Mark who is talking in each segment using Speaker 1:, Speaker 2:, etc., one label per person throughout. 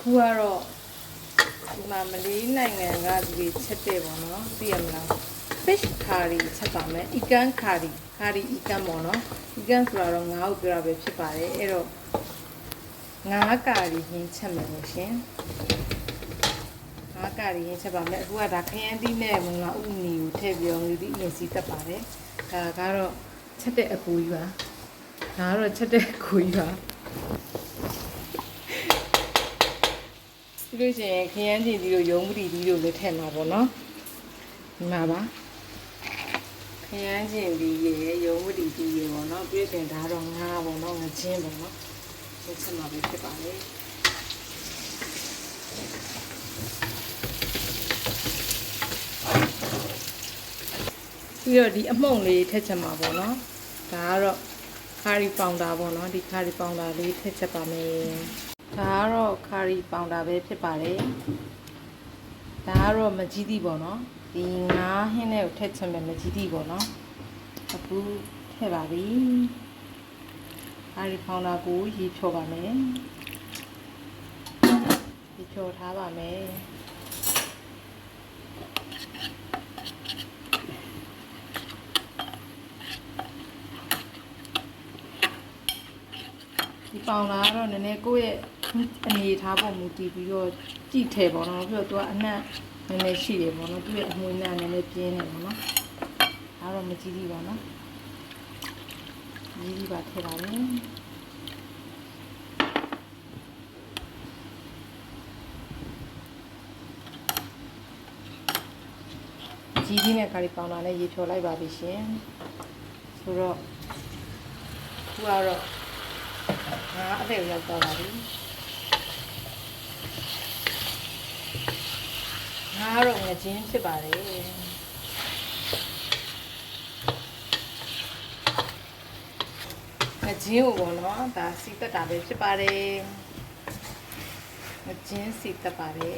Speaker 1: ခုကတော့ဒီမှာမလေးနိုင်ငံကလူတွေချက်တယ်ပေါ့နော်သိရမလား fish curry ချက်ပါမယ် ikan curry curry ikan ပေါ့နော် ikan ဆိုတော့ငါ့ကိုပြောတာပဲဖြစ်ပါတယ်အဲ့တော့ငါးကာရီဟင်းချက်မယ်လို့ရှင်ငါးကာရီဟင်းချက်ပါမယ်အခုကဒါခရမ်းသီးနဲ့ငါဥနီကိုထည့်ပြီးတော့ငွေသီးအရင်စီးတက်ပါတယ်ဒါကတော့ချက်တဲ့အကူကြီးပါဒါကတော့ချက်တဲ့အကူကြီးပါ ပြီးလို့ရှိရင်ခရမ်းချင်ဒီလိုရုံးပတိဒီလိုလည်းထည့်မှာပေါ့နော်ဒီမှာပါခရမ်းချင်ဒီရေရုံးပတိဒီရေပေါ့နော်ပြီးရင်ဒါတော့ငါးပေါ့နော်ငချင်းပေါ့နော်ဆက်ဆက်မှာပဲဖြစ်ပါလေပြီးတော့ဒီအမှုန့်လေးထည့်ချက်မှာပေါ့နော်ဒါကတော့ခါရီပေါင်တာပေါ့နော်ဒီခါရီပေါင်တာလေးထည့်ချက်ပါမယ် ဒါကတော့ခါရီပေါင်တာပဲဖြစ်ပါတယ်ဒါကတော့မကြီးသီးပေါ့နော်ဒီငါးဟင်းနဲ့ကိုထည့်ချင်မယ်မကြီးသီးပေါ့နော်အခုထည့်ပါပြီခါရီပေါင်တာကိုရေဖြောပါမယ်ရေဖြောထားပါမယ်ဒီပေါင်တာကတော့နည်းနည်းကိုယ့်ရဲ့ အနေထားပုံမူတည်ပြီးတော့ကြည့်ထဲပေါ့နော်ပြီးတော့သူကအနက်နည်းနည်းရှိတယ်ပေါ့နော်သူ့ရဲ့အမွှေးနဲ့နည်းနည်းပြင်းတယ်ပေါ့နော်ဒါတော့မကြည့်ဘူးပါနော်ကြီးကြီးပါထည့်ပါမယ်ကြီးကြီးနဲ့ကာလီပေါင်တာနဲ့ရေဖြော်လိုက်ပါပြီရှင်ဆိုတော့ခုကတော့ငါအဖေကိုရောက်တော့ပါပြီ ငါတော့ငချင်းဖြစ်ပါတယ်ငချင်းကိုပေါ့နော်ဒါစီတက်တာပဲဖြစ်ပါတယ်ငချင်းစီတက်ပါတယ်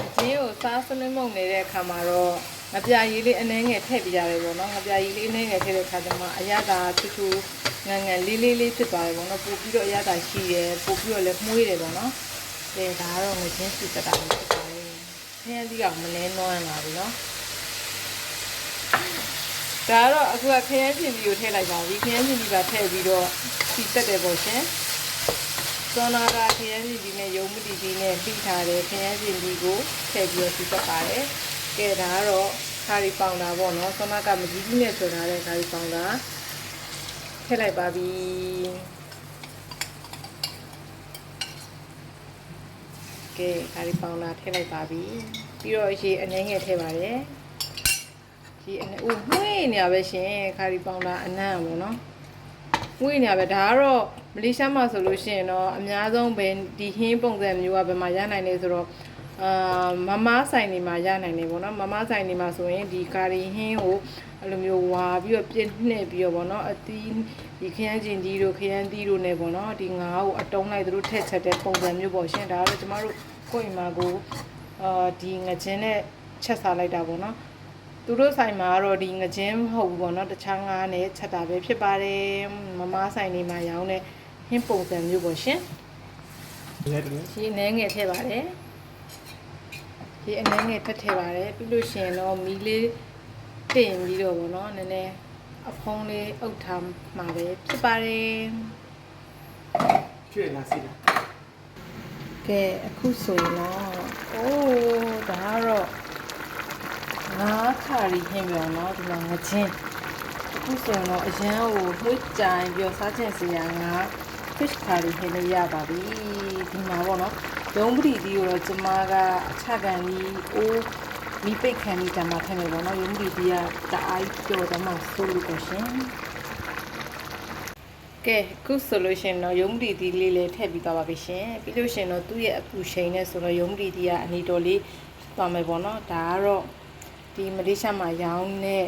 Speaker 1: ငချင်းကိုစားစနစ်မုံနေတဲ့အခါမှာတော့ ငပြာရည်လေးအနှဲငယ်ထည့်ပြရတယ်ပေါ့နော်ငပြာရည်လေးအနှဲငယ်ထည့်တဲ့အခါကျမှအရသာချူချူငန်ငန်လေးလေးလေးဖြစ်သွားတယ်ပေါ့နော်ပို့ပြီးတော့အရသာရှိတယ်ပို့ပြီးတော့လည်းမှုေးတယ်ပေါ့နော်အဲဒါကတော့ငချင်းစီတက်တာပဲဖြစ်ပါတယ်ခရမ်းသီးကမနှဲနွမ်းလာပြီနော်ဒါကတော့အခုကခရမ်းချင်ပြီးကိုထည့်လိုက်ပါပြီခရမ်းချင်ပြီးပါထည့်ပြီးတော့စီတက်တယ်ပေါ့ရှင်စောနာကခရမ်းချင်ပြီးနဲ့ယုံမတီပြီးနဲ့ပြီးထားတယ်ခရမ်းချင်ပြီးကိုထည့်ပြီးတော့စီတက်ပါတယ် ကဲဒါကတော့ခါရီပေါင်တာပေါ့နော်စောနာကမကြီးကြီးနဲ့ဆွထားတဲ့ခါရီပေါင်တာထည့်လိုက်ပါပြီကဲခါရီပေါင်တာထည့်လိုက်ပါပြီပြီးတော့ရေအနှဲငယ်ထည့်ပါတယ်ဒီအနေဦးမွေးနေရပဲရှင်ခါရီပေါင်တာအနံ့ပေါ့နော်မွေးနေရပဲဒါကတော့မလေးရှားမှာဆိုလို့ရှိရင်တော့အများဆုံးပဲဒီဟင်းပုံစံမျိုးကဘယ်မှာရနိုင်လဲဆိုတော့ အာမမဆိုင်တွေမှာရနိုင်တယ်ပေါ့နော်မမဆိုင်တွေမှာဆိုရင်ဒီကာရီဟင်းကိုအဲ့လိုမျိုးဝါပြီးတော့ပြည့်နှစ်ပြီးတော့ပေါ့နော်အသီးဒီခရမ်းကျင်ဒီတို့ခရမ်းသီးတို့နဲ့ပေါ့နော်ဒီငါးကိုအတုံးလိုက်သူတို့ထည့်ချက်တဲ့ပုံစံမျိုးပေါ့ရှင်ဒါကတော့ကျမတို့ကိုယ့်အိမ်မှာကိုအာဒီငချင်းနဲ့ချက်စားလိုက်တာပေါ့နော်သူတို့ဆိုင်မှာကတော့ဒီငချင်းမဟုတ်ဘူးပေါ့နော်တခြားငါးနဲ့ချက်တာပဲဖြစ်ပါတယ်မမဆိုင်နေမှာရောင်းတဲ့ဟင်းပုံစံမျိုးပေါ့ရှင်
Speaker 2: လဲတယ်
Speaker 1: ဒီအနှဲငယ်ထည့်ပါတယ် ဒီအနှဲငယ်ထည့်ထည့်ပါတယ်ပြီးလို့ရှိရင်တော့မီလေးတင်ပြီးတော့ပေါ့နော်နည်းနည်းအဖုံးလေးအုပ်ထားမှာပဲဖြစ်ပါတယ်
Speaker 2: ကျွေးလာစီလား
Speaker 1: ကဲအခုဆိုရင်တော့အိုးဒါကတော့ငါးခါရီဟင်းပြောနော်ဒီမှာငချင်းအခုဆိုရင်တော့အရန်ကိုနှွေးကြိုင်ပြီးတော့စားချင်စရာငါ fish curry ဟင်းလေးရပါပြီဒီမှာပေါ့နော် ရုံးပတိဒီကိုတော့ကျမကအချကန်ကြီးအိုးမိပိတ်ခံပြီးတမထည့်မယ်ပေါ့နော်ရုံးပတိဒီကတအားကြော်တော့မှဆိုလို့ကိုရှင်ကဲအခုဆိုလို့ရှင်တော့ရုံးပတိဒီလေးလည်းထည့်ပြီးသွားပါပြီရှင်ပြီးလို့ရှင်တော့သူ့ရဲ့အပူချိန်နဲ့ဆိုတော့ရုံးပတိဒီကအနီတော်လေးသွားမယ်ပေါ့နော်ဒါကတော့ဒီမလေးရှားမှာရောင်းတဲ့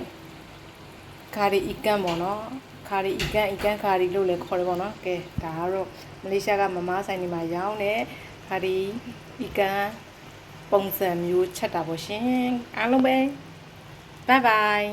Speaker 1: ခါရီအီကန်ပေါ့နော်ခါရီအီကန်အီကန်ခါရီလို့လည်းခေါ်တယ်ပေါ့နော်ကဲဒါကတော့မလေးရှားကမမဆိုင်ဒီမှာရောင်းတဲ့ ခါရီအီကန်ပုံစံမျိုးချက်တာပေါ့ရှင်အားလုံးပဲဘိုင်ဘိုင်